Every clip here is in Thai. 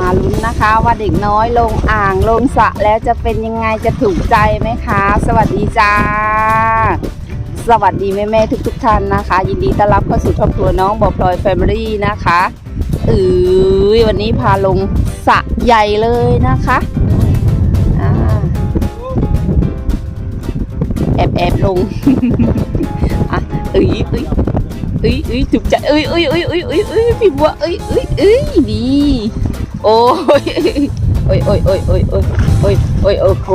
มาลุ้นนะคะว่าเด็กน้อยลงอ่างลงสระแล้วจะเป็นยังไงจะถูกใจไหมคะ สวัสดีจ้า สวัสดีแม่แม่ๆทุกๆท่านนะคะ ยินดีต้อนรับเข้าสู่ครอบครัวน้องบอพลอยแฟมิลี่นะคะเออวันนี้พาลงสระใหญ่เลยนะคะแอบแอบลงอะเอ้ยเอ้ยเอ้ยเอ้ยถูกใจเอ้ยเอ้ยเอ้ยเอ้ยเอ้ยเอ้ยพี่บัวเอ้ยเอ้ยเอ้ยดี โอ้ยโอ้ยโอ้ยโอ้ยโอ้ยโอ้ยโอ้ยโอ้ยโอ้โห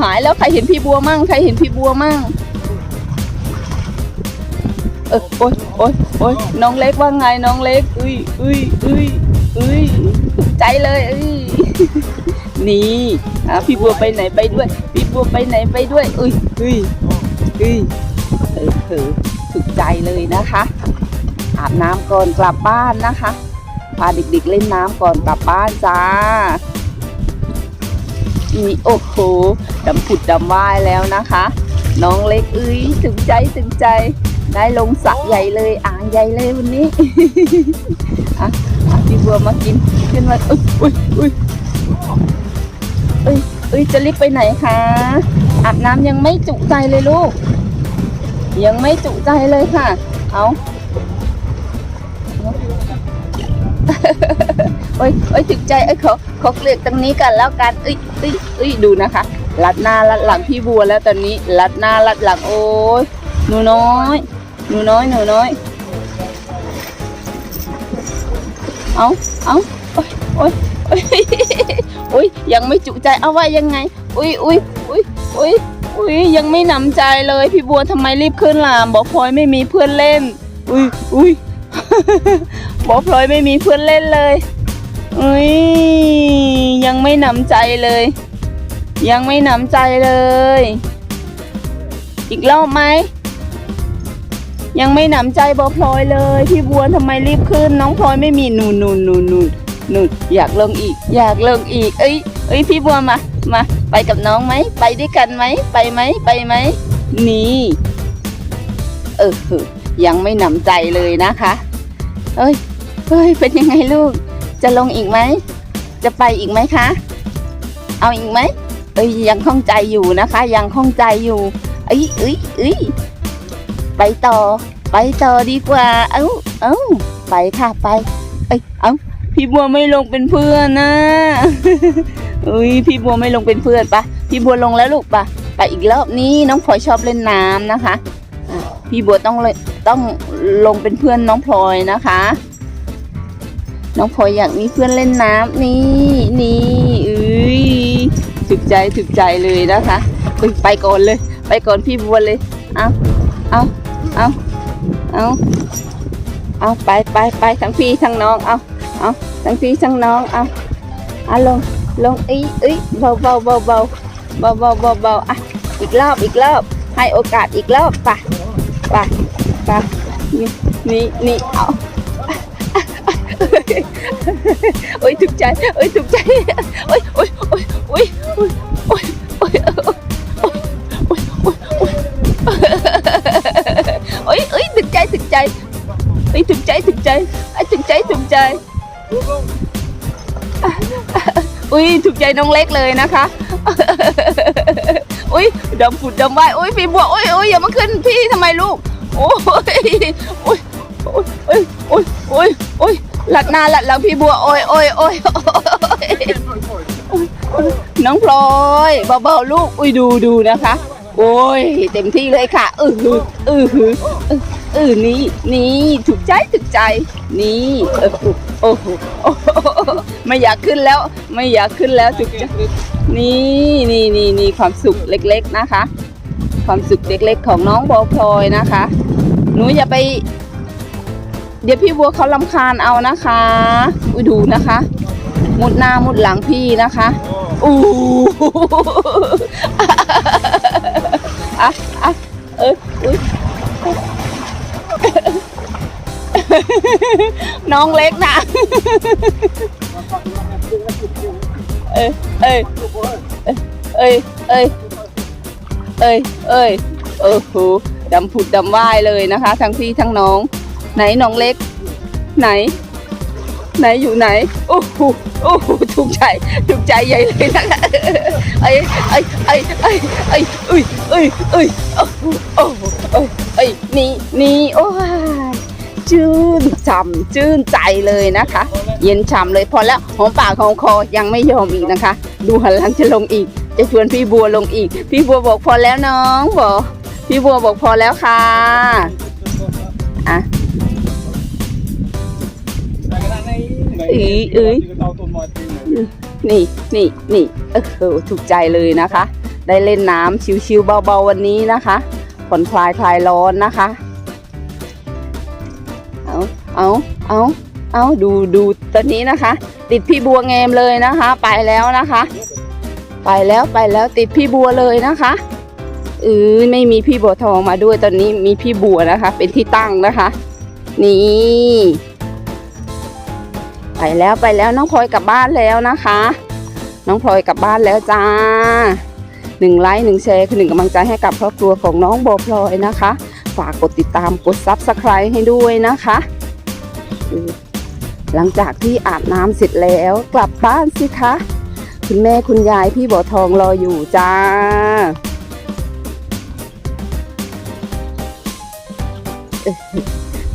หายแล้วใครเห็นพี่บัวมั่งใครเห็นพี่บัวมั่งเออโอ้ยโอ้ยโอ้ยน้องเล็กว่าไงน้องเล็กอุ้ยอุ้ยอุ้ยอุ้ยถูกใจเลยเอ้ยนี่อะพี่บัวไปไหนไปด้วย พี่บัวไปไหนไปด้วยอุ้ยอุ้ยอุ้ยเออเออถูกใจเลยนะคะ อาบน้ำก่อนกลับบ้านนะคะ พาเด็กๆเล่นน้ำก่อนกลับบ้านจ้านี่โอ้โหดำผุดดำว่ายแล้วนะคะ น้องเล็กเอ้ยถึงใจถึงใจ ได้ลงสระใหญ่เลยอ่างใหญ่เลยวันนี้อะอะพี่บัวมากินขึ้นมาอุ้ยอุ้ยอุ้ยเอ้ยเอ้ยจะรีบไปไหนคะอาบน้ำยังไม่จุใจเลยลูก ยังไม่จุใจเลยค่ะ เอา โอ้ยโอ้ยถึกใจเอ้ยเขาเขาเกลียดตรงนี้กันแล้วกันเอ้ยเอ้ยเอ้ยดูนะคะลัดหน้าลัดหลังพี่บัวแล้วตอนนี้ลัดหน้าลัดหลังโอ้ยหนูน้อยหนูน้อยหนูน้อย เอาเอาโอ้ยโอ้ยโอ้ยโอ้ยยังไม่จุใจเอาว่ายังไงอุ้ยอุ้ยอุ้ยอุ้ยอุ้ยยังไม่หนำใจเลยพี่บัวทำไมรีบขึ้นล่ะบอกพลอยไม่มีเพื่อนเล่น อุ้ยอุ้ย บอกพลอยไม่มีเพื่อนเล่นเลยอุ้ยยังไม่หนำใจเลย ยังไม่หนำใจเลย อีกรอบไหมยังไม่หนำใจบอพลอยเลยพี่บัวทำไมรีบขึ้น น้องพลอยไม่มีนูนนูนนูนนูนนูนอยากลงอีก อยากลงอีก เอ้ยเอ้ยพี่บัวมามาไปกับน้องไหมไปด้วยกันไหมไปไหมไปไหมนี่ เออยังไม่หนำใจเลยนะคะ เอ้ย เฮ้ย เป็นยังไงลูก จะลงอีกไหม จะไปอีกไหมคะ เอาอีกไหม เอ้ยยังข้องใจอยู่นะคะ ยังข้องใจอยู่ เอ้ยเอ้ยเอ้ยไปต่อ ไปต่อดีกว่า เอ้าเอ้าไปค่ะไป เอ้ยเอ้าพี่บัวไม่ลงเป็นเพื่อนนะอุ้ยพี่บัวไม่ลงเป็นเพื่อนปะพี่บัวลงแล้วลูกปะไปอีกรอบนี้น้องพลอยชอบเล่นน้ำนะคะอะพี่บัวต้องเลยต้องลงเป็นเพื่อนน้องพลอยนะคะ น้องพลอยอยากมีเพื่อนเล่นน้ำนี่นี่อุ้ยถึกใจถึกใจเลยนะคะเอ้ยไปก่อนเลย ไปก่อนพี่บัวเลย เอาเอาเอาเอาเอาไปไปไปทั้งพี่ทั้งน้องเอาเอาทั้งพี่ทั้งน้องเอาเอาลงลงอีอีเบาเบาเบาเบาเบาเบาเบาเบาอะอีกรอบอีกรอบให้โอกาสอีกรอบไปไปไปนี่นี่นี่เอา โอ้ยถูกใจโอ้ยถูกใจโอ้ยโอ้ยโอ้ยโอ้ยโอ้ยโอ้ยโอ้ยโอ้ยโอ้ยโอ้ยโอ้ยโอ้ยถูกใจถูกใจเอ้ยถูกใจถูกใจไอ้ถูกใจถูกใจอุ้ยถูกใจน้องเล็กเลยนะคะอุ้ยดำผุดดำว่ายอุ้ยพี่บัวอุ้ยอุ้ยอย่ามาขึ้นพี่ทำไมลูกโอ้ยโอ้ยโอ้ยโอ้ยโอ้ยโอ้ยโอ้ย หลัดหน้าหลัดหลังพี่บัวโอ้ยโอ้ยโอ้ยโอ้ยน้องพลอยเบาๆลูก อุ้ยดูดูนะคะ โอ้ยเต็มที่เลยค่ะเออหือเออหือออเอนี่นี่ถูกใจถูกใจ นี่เออโอ้โหโอ้โหไม่อยากขึ้นแล้ว ไม่อยากขึ้นแล้วถูกใจนี่นี่นี่นี่ความสุขเล็ก ๆนะคะ ความสุขเล็ก ๆ ของน้องบอพลอยนะคะหนูอย่าไป เดี๋ยวพี่บัวเขาลำคาญเอานะคะอุ้ยดูนะคะ มุดหน้ามุดหลังพี่นะคะอู้อะอะเอออุ้ยน้องเล็กนะเอ้ยเอ้ยเอ้ยเอ้ยเอ้ยเอ้ยเออโหดำผุดดำว่ายเลยนะคะ ทั้งพี่ทั้งน้อง ไหนน้องเล็ก ไหน ไหนอยู่ไหนโอ้โหโอ้โหถูกใจถูกใจใหญ่เลยนะคะไอ้ไอ้ไอ้ไอ้ไอ้เอ้ยเอ้ยเอ้ยโอ้โหโอ้โหเอ้ยเอ้ยนี่นี่โอ้ยชื่นฉ่ำชื่นใจเลยนะคะ เย็นฉ่ำเลยพอแล้วหอมปากหอมคอยังไม่ยอมอีกนะคะ ดูหันหลังจะลงอีก จะชวนพี่บัวลงอีก พี่บัวบอกพอแล้วน้องบอกพี่บัวบอกพอแล้วค่ะอะ ý ý นี่นี่นี่เออเออถูกใจเลยนะคะ ได้เล่นน้ำชิวๆเบาๆวันนี้นะคะผ่อนคลายคลายร้อนนะคะ เอาเอาเอาเอาดูดูตอนนี้นะคะ ติดพี่บัวเงมเลยนะคะ ไปแล้วนะคะ ไปแล้วไปแล้วติดพี่บัวเลยนะคะเออไม่มีพี่บัวทองมาด้วยตอนนี้มีพี่บัวนะคะ เป็นที่ตั้งนะคะ นี่ ไปแล้วไปแล้วน้องพลอยกลับบ้านแล้วนะคะ น้องพลอยกลับบ้านแล้วจ้าหนึ่งไลค์หนึ่งแชร์คือหนึ่งกำลังใจให้กับครอบครัวของน้องโบพลอยนะคะ ฝากกดติดตามกดซับสไครต์ให้ด้วยนะคะ หลังจากที่อาบน้ำเสร็จแล้วกลับบ้านสิคะ คุณแม่คุณยายพี่บัวทองรออยู่จ้า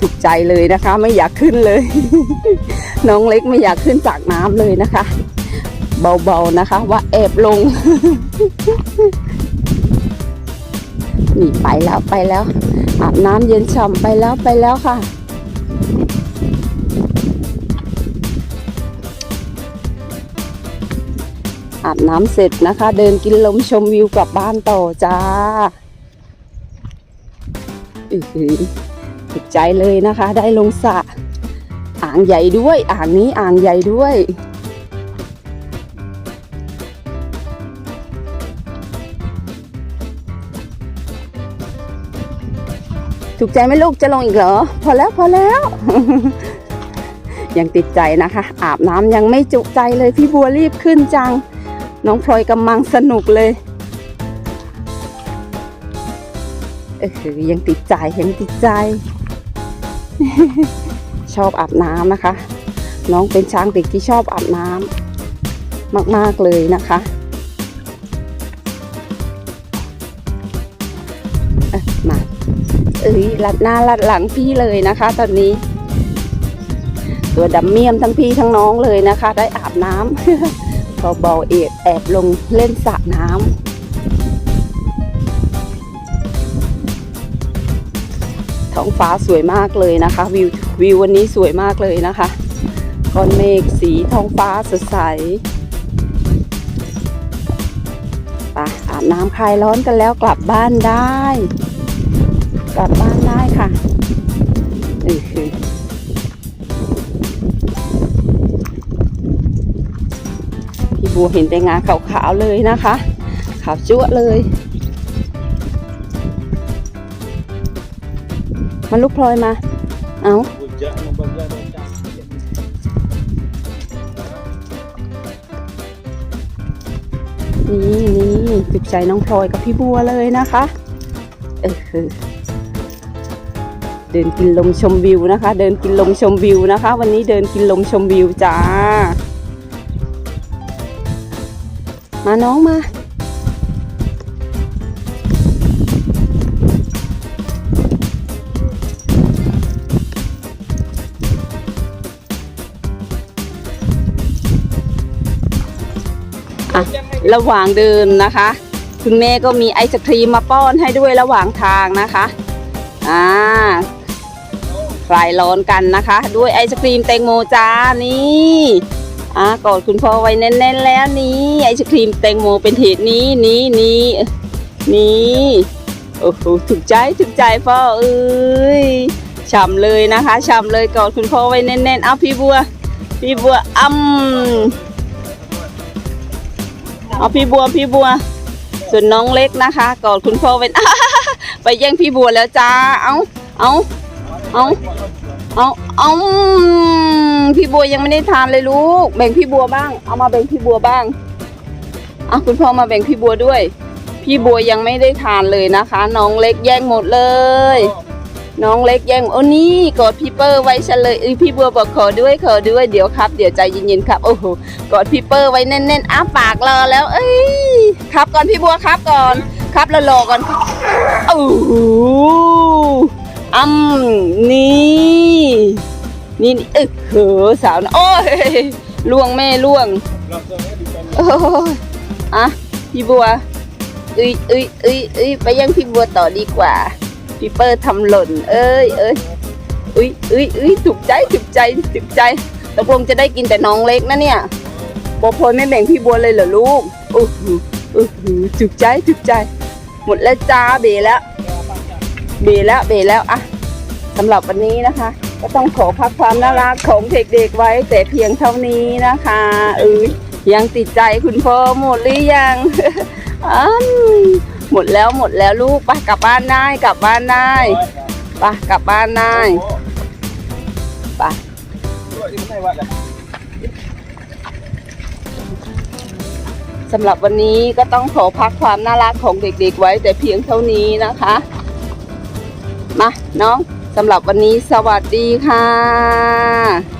ถูกใจเลยนะคะ ไม่อยากขึ้นเลย น้องเล็กไม่อยากขึ้นจากน้ำเลยนะคะ เบาๆนะคะ ว่าแอบลงนี่ไปแล้วไปแล้วอาบน้ำเย็นฉ่ำไปแล้วไปแล้วค่ะอาบน้ำเสร็จนะคะ เดินกินลมชมวิวกลับบ้านต่อจ้าอือหือ ถูกใจเลยนะคะ ได้ลงสระอ่างใหญ่ด้วย อ่างนี้อ่างใหญ่ด้วย ถูกใจไหมลูกจะลงอีกเหรอ พอแล้วพอแล้ว ยังติดใจนะคะ อาบน้ำยังไม่จุใจเลยพี่บัวรีบขึ้นจัง น้องพลอยกำลังสนุกเลยเออยังติดใจยังติดใจ ชอบอาบน้ำนะคะ น้องเป็นช้างเด็กที่ชอบอาบน้ำมาก ๆ เลยนะคะเอ้ยมาเอ้ยลัดหน้าลัดหลังพี่เลยนะคะ ตอนนี้ ตัวดำเมียมทั้งพี่ทั้งน้องเลยนะคะ ได้อาบน้ำเบาๆเอบแอบลงเล่นสระน้ำ ท้องฟ้าสวยมากเลยนะคะ วิววิววันนี้สวยมากเลยนะคะก้อนเมฆสีท้องฟ้าสดใสไปอาบน้ำคลายร้อนกันแล้วกลับบ้านได้ กลับบ้านได้ค่ะเออคือพี่บัวเห็นแต่งาขาวๆเลยนะคะ ขาวจั๊วเลย มาลูกพลอยมา เอานี่นี่ถูกใจน้องพลอยกับพี่บัวเลยนะคะ เออเดินกินลมชมวิวนะคะ เดินกินลมชมวิวนะคะ วันนี้เดินกินลมชมวิวจ้า มาน้องมา ระหว่างเดินนะคะ คุณแม่ก็มีไอศครีมมาป้อนให้ด้วยระหว่างทางนะคะอ่าคลายร้อนกันนะคะ ด้วยไอศครีมแตงโมจ้านี่อ่ากอดคุณพ่อไว้แน่นๆแล้วนี่ไอศครีมแตงโมเป็นเหตุนี้นี้นี้นี่โอ้โหถูกใจถูกใจพ่อเอ้ยฉ่ำเลยนะคะฉ่ำเลยกอดคุณพ่อไว้แน่นๆเอาพี่บัว พี่บัวอ้ำ เอาพี่บัวพี่บัว ส่วนน้องเล็กนะคะกอดคุณพ่อเป็นไปแย่งพี่บัวแล้วจ้า เอาเอาเอาเอาเอาพี่บัวยังไม่ได้ทานเลยลูก แบ่งพี่บัวบ้าง เอามาแบ่งพี่บัวบ้างเอะคุณพ่อมาแบ่งพี่บัวด้วย พี่บัวยังไม่ได้ทานเลยนะคะ น้องเล็กแย่งหมดเลย น้องเล็กแย่งโอ้นี่กอดพี่เปอร์ไว้เฉลยเอ้ยพี่บัวบอกขอด้วยขอด้วยเดี๋ยวครับ เดี๋ยวใจเย็นๆครับโอ้โหกอดพี่เปอร์ไว้แน่นๆอ้าปากรอแล้ว เอ้ยครับก่อนพี่บัวครับก่อน ครับแล้วรอก่อนโอ้โหอืมนี่นี่เออเหอสาวนะโอ้ยล่วงแม่ล่วงโอ้ยอะพี่บัวเอ้ยเอ้ยเอ้ยเอ้ยไปยังพี่บัวต่อดีกว่า พี่เปอร์ทำหล่น เอ้ยเอ้ยเอ้ยเอ้ยเอ้ยถูกใจถูกใจถูกใจตกลงจะได้กินแต่น้องเล็กนะเนี่ยบอพลอยไม่แบ่งพี่บัวเลยเหรอลูกโอ้หโอ้โหถูกใจถูกใจ หมดแล้วจ้าเบแล้วเบแล้วเบแล้วอะสำหรับวันนี้นะคะ ก็ต้องขอพักความน่ารักของเด็กๆไว้ แต่เพียงเท่านี้นะคะเอ้ยยังติดใจคุณพ่อหมดหรือยังอัน หมดแล้วหมดแล้วลูกไปกลับบ้านได้กลับบ้านได้ไปกลับบ้านได้ไปสำหรับวันนี้ก็ต้องขอพักความน่ารักของเด็กๆไว้แต่เพียงเท่านี้นะคะ มาน้องสำหรับวันนี้สวัสดีค่ะ